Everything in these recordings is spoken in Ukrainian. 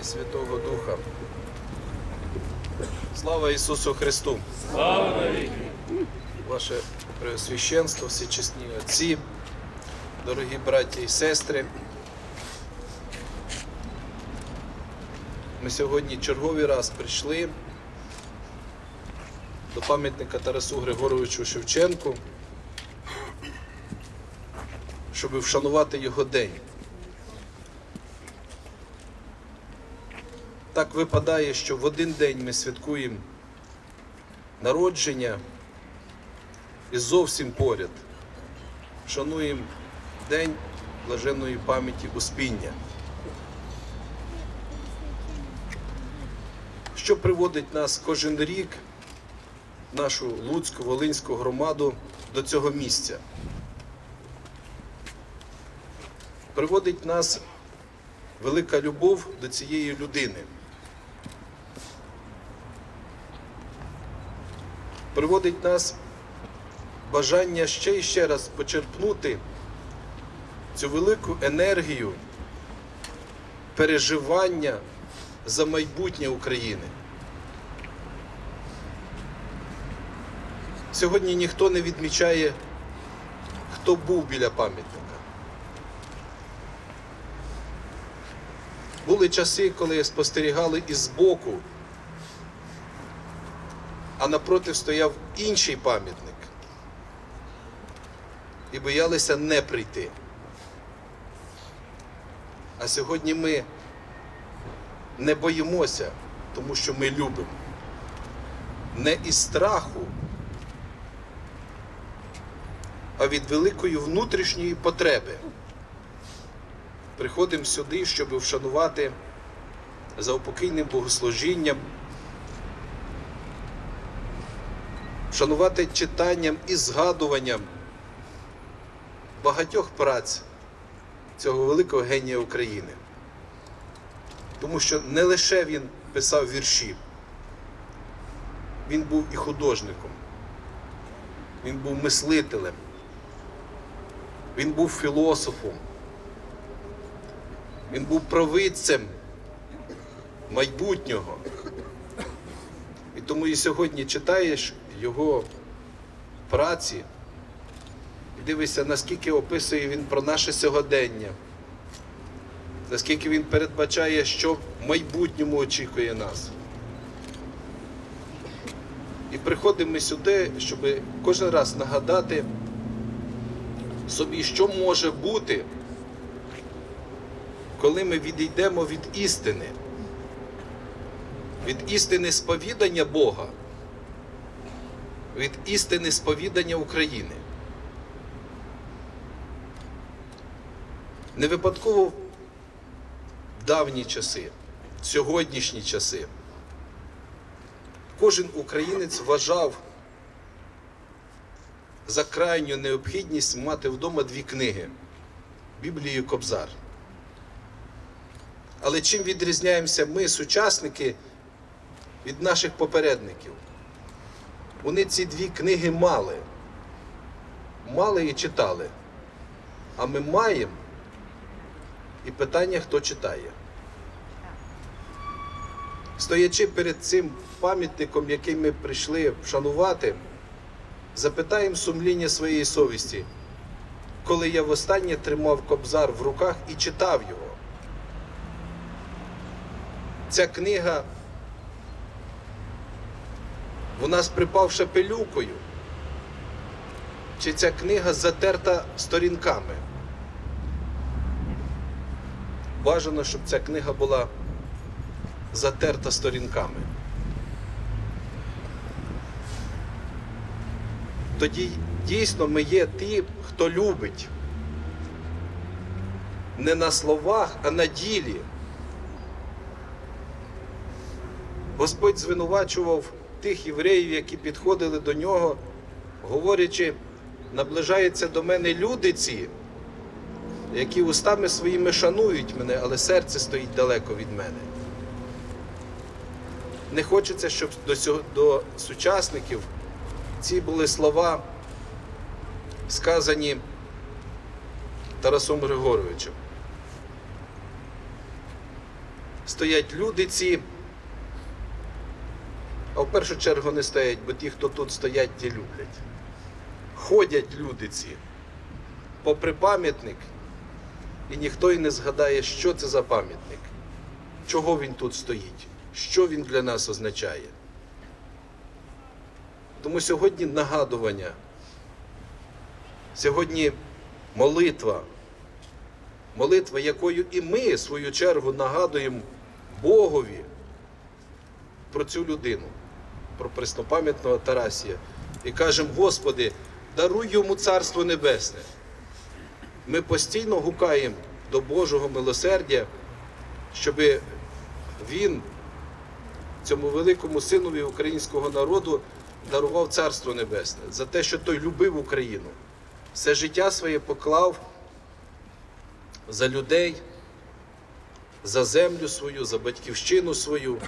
і Святого Духа. Слава Ісусу Христу! Слава навіки! Ваше Преосвященство, всечесні отці, дорогі браті і сестри. Ми сьогодні черговий раз прийшли до пам'ятника Тарасу Григоровичу Шевченку, щоб вшанувати його день. Так випадає, що в один день ми святкуємо народження і зовсім поряд шануємо День блаженної пам'яті Успіння. Що приводить нас кожен рік, нашу Луцьку, Волинську громаду, до цього місця? Приводить нас велика любов до цієї людини. Приводить нас бажання ще і ще раз почерпнути цю велику енергію переживання за майбутнє України. Сьогодні ніхто не відмічає, хто був біля пам'ятника. Були часи, коли спостерігали із боку, а напротив стояв інший пам'ятник і боялися не прийти. А сьогодні ми не боїмося, тому що ми любимо. Не із страху, а від великої внутрішньої потреби. Приходимо сюди, щоб вшанувати за упокійним богослужінням, вшанувати читанням і згадуванням багатьох праць цього великого генія України. Тому що не лише він писав вірші, він був і художником, він був мислителем, він був філософом, він був провидцем майбутнього. І тому і сьогодні читаєш його праці. І дивишся, наскільки описує він про наше сьогодення, наскільки він передбачає, що в майбутньому очікує нас. І приходимо ми сюди, щоб кожен раз нагадати собі, що може бути, коли ми відійдемо від істини, від істини сповідання Бога, від істини сповідання України. Не випадково в давні часи, в сьогоднішні часи, кожен українець вважав за крайню необхідність мати вдома дві книги Біблію Кобзар. Але чим відрізняємося ми, сучасники, від наших попередників? Вони ці дві книги мали. Мали і читали. А ми маємо. І питання, хто читає. Стоячи перед цим пам'ятником, який ми прийшли вшанувати, запитаємо сумління своєї совісті, коли я востаннє тримав кобзар в руках і читав його. Ця книга, вона сприпавша пилюкою, чи ця книга затерта сторінками. Бажано, щоб ця книга була затерта сторінками. Тоді дійсно ми є ті, хто любить. Не на словах, а на ділі. Господь звинувачував тих євреїв, які підходили до нього, говорячи, наближаються до мене люди ці, які устами своїми шанують мене, але серце стоїть далеко від мене. Не хочеться, щоб до, сього- до сучасників ці були слова, сказані Тарасом Григоровичем. стоять люди ці. А в першу чергу не стоять, бо ті, хто тут стоять, ті люблять. Ходять люди ці попри пам'ятник, і ніхто й не згадає, що це за пам'ятник, чого він тут стоїть, що він для нас означає. Тому сьогодні нагадування, сьогодні молитва, молитва, якою і ми, в свою чергу, нагадуємо Богові про цю людину, про преснопам'ятного Тарасія, і кажемо, Господи, даруй йому Царство Небесне. Ми постійно гукаємо до Божого милосердя, щоб він цьому великому синові українського народу дарував Царство Небесне за те, що той любив Україну, все життя своє поклав за людей, за землю свою, за батьківщину свою.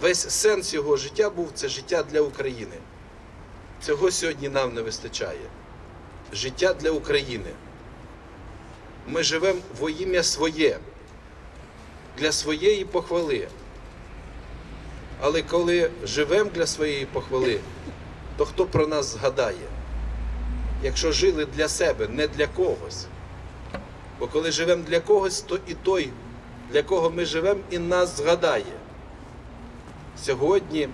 Весь сенс його життя був це життя для України. Цього сьогодні нам не вистачає. Життя для України. Ми живемо во ім'я своє, для своєї похвали. Але коли живемо для своєї похвали, то хто про нас згадає? Якщо жили для себе, не для когось. Бо коли живемо для когось, то і той, для кого ми живемо, і нас згадає. Сьогодні,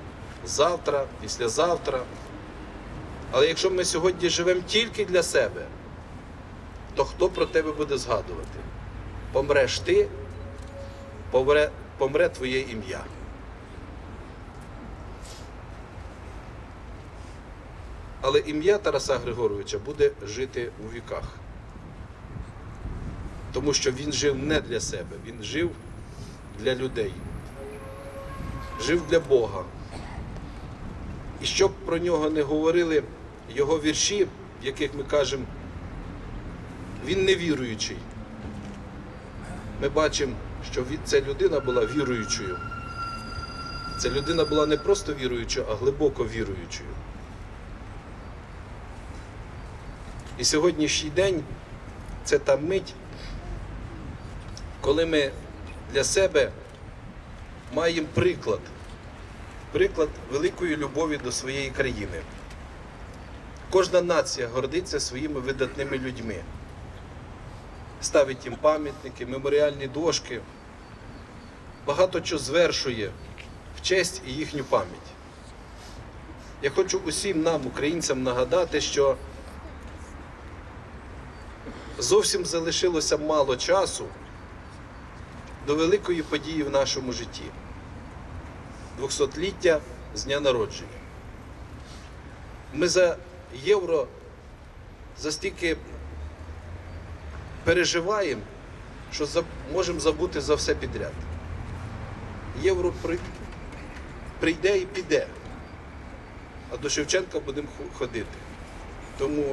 завтра, післязавтра. Але якщо ми сьогодні живемо тільки для себе, то хто про тебе буде згадувати? Помреш ти, помре, помре твоє ім'я. Але ім'я Тараса Григоровича буде жити у віках. Тому що він жив не для себе, він жив для людей, жив для Бога. І щоб про нього не говорили його вірші, в яких ми кажемо, він не віруючий. Ми бачимо, що ця людина була віруючою. Ця людина була не просто віруючою, а глибоко віруючою. І сьогоднішній день це та мить, коли ми для себе маємо приклад, приклад великої любові до своєї країни. Кожна нація гордиться своїми видатними людьми, ставить їм пам'ятники, меморіальні дошки, багато чого звершує в честь і їхню пам'ять. Я хочу усім нам, українцям, нагадати, що зовсім залишилося мало часу до великої події в нашому житті 200-ліття з дня народження. Ми за євро застільки переживаємо, що за- можемо забути за все підряд. Євро при... прийде і піде, а до Шевченка будемо ходити. Тому,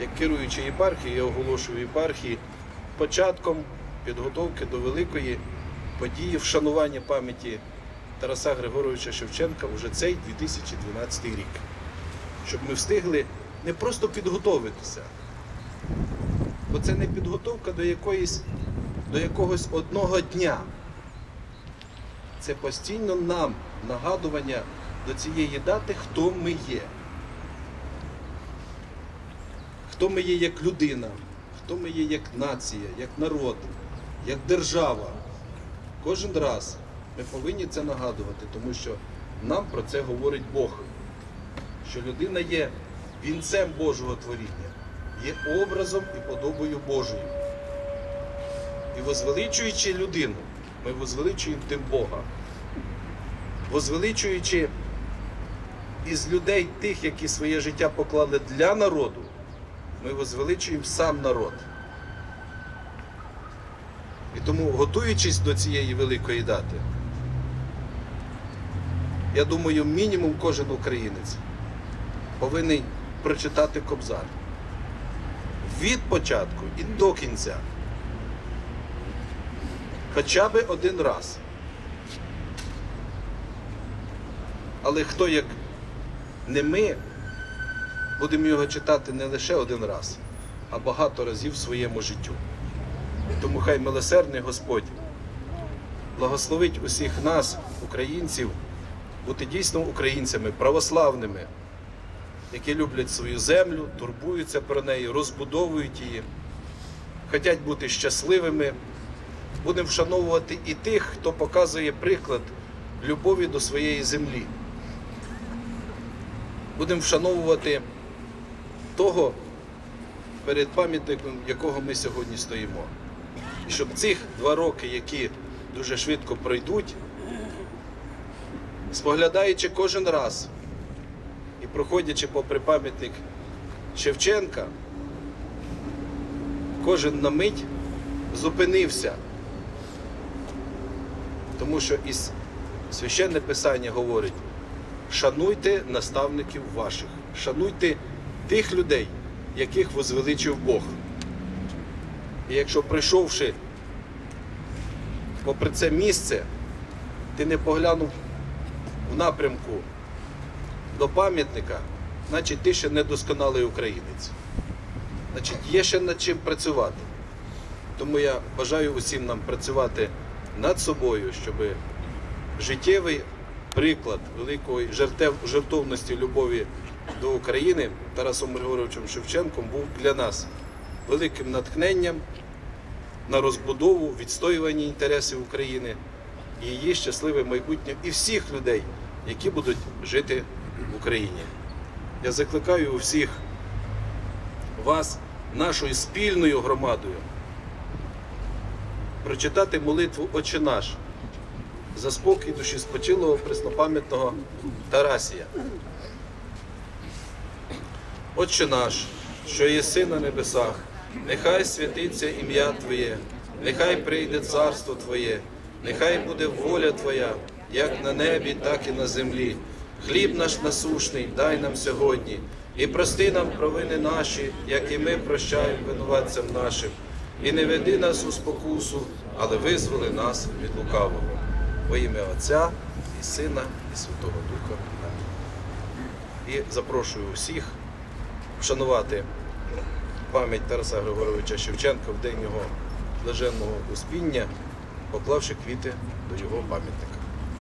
як керуючий єпархії, я оголошую єпархії початком підготовки до великої події вшанування пам'яті Тараса Григоровича Шевченка вже цей 2012 рік. Щоб ми встигли не просто підготовитися, бо це не підготовка до якоїсь, до якогось одного дня. Це постійно нам нагадування до цієї дати, хто ми є. Хто ми є як людина, хто ми є як нація, як народ, як держава. Кожен раз ми повинні це нагадувати, тому що нам про це говорить Бог. Що людина є вінцем Божого творіння, є образом і подобою Божою. І возвеличуючи людину, ми возвеличуємо тим Бога. Возвеличуючи із людей тих, які своє життя поклали для народу, ми возвеличуємо сам народ. І тому, готуючись до цієї великої дати, я думаю, мінімум кожен українець повинен прочитати Кобзар. Від початку і до кінця. Хоча би один раз. Але хто як не ми, будемо його читати не лише один раз, а багато разів в своєму життю. Тому хай милосердний Господь благословить усіх нас, українців, бути дійсно українцями, православними, які люблять свою землю, турбуються про неї, розбудовують її, хочуть бути щасливими. Будемо вшановувати і тих, хто показує приклад любові до своєї землі. Будемо вшановувати того, перед пам'ятником якого ми сьогодні стоїмо. І щоб цих два роки, які дуже швидко пройдуть, споглядаючи кожен раз і проходячи попри пам'ятник Шевченка, кожен на мить зупинився. Тому що із священне писання говорить: шануйте наставників ваших, шануйте тих людей, яких возвеличив Бог. І якщо прийшовши попри це місце, ти не поглянув в напрямку до пам'ятника, значить ти ще недосконалий українець. Значить, є ще над чим працювати. Тому я бажаю усім нам працювати над собою, щоб життєвий приклад великої жертев, жертовності любові до України Тарасом Григоровичем Шевченком був для нас великим натхненням на розбудову, відстоювання інтересів України і її щасливе майбутнє і всіх людей, які будуть жити в Україні. Я закликаю всіх вас, нашою спільною громадою, прочитати молитву Отче наш за спокій душі спочилого преснопам'ятного Тарасія. Отче наш, що єси на небесах, нехай святиться ім'я Твоє, нехай прийде царство Твоє, нехай буде воля Твоя, як на небі, так і на землі. Хліб наш насушний дай нам сьогодні, і прости нам провини наші, як і ми прощаємо винуватцям нашим. І не веди нас у спокусу, але визволи нас від лукавого. Во ім'я Отця і Сина, і Святого Духа. І запрошую всіх вшанувати пам'ять Тараса Григоровича Шевченка в день його блаженного успіння, поклавши квіти до його пам'ятника.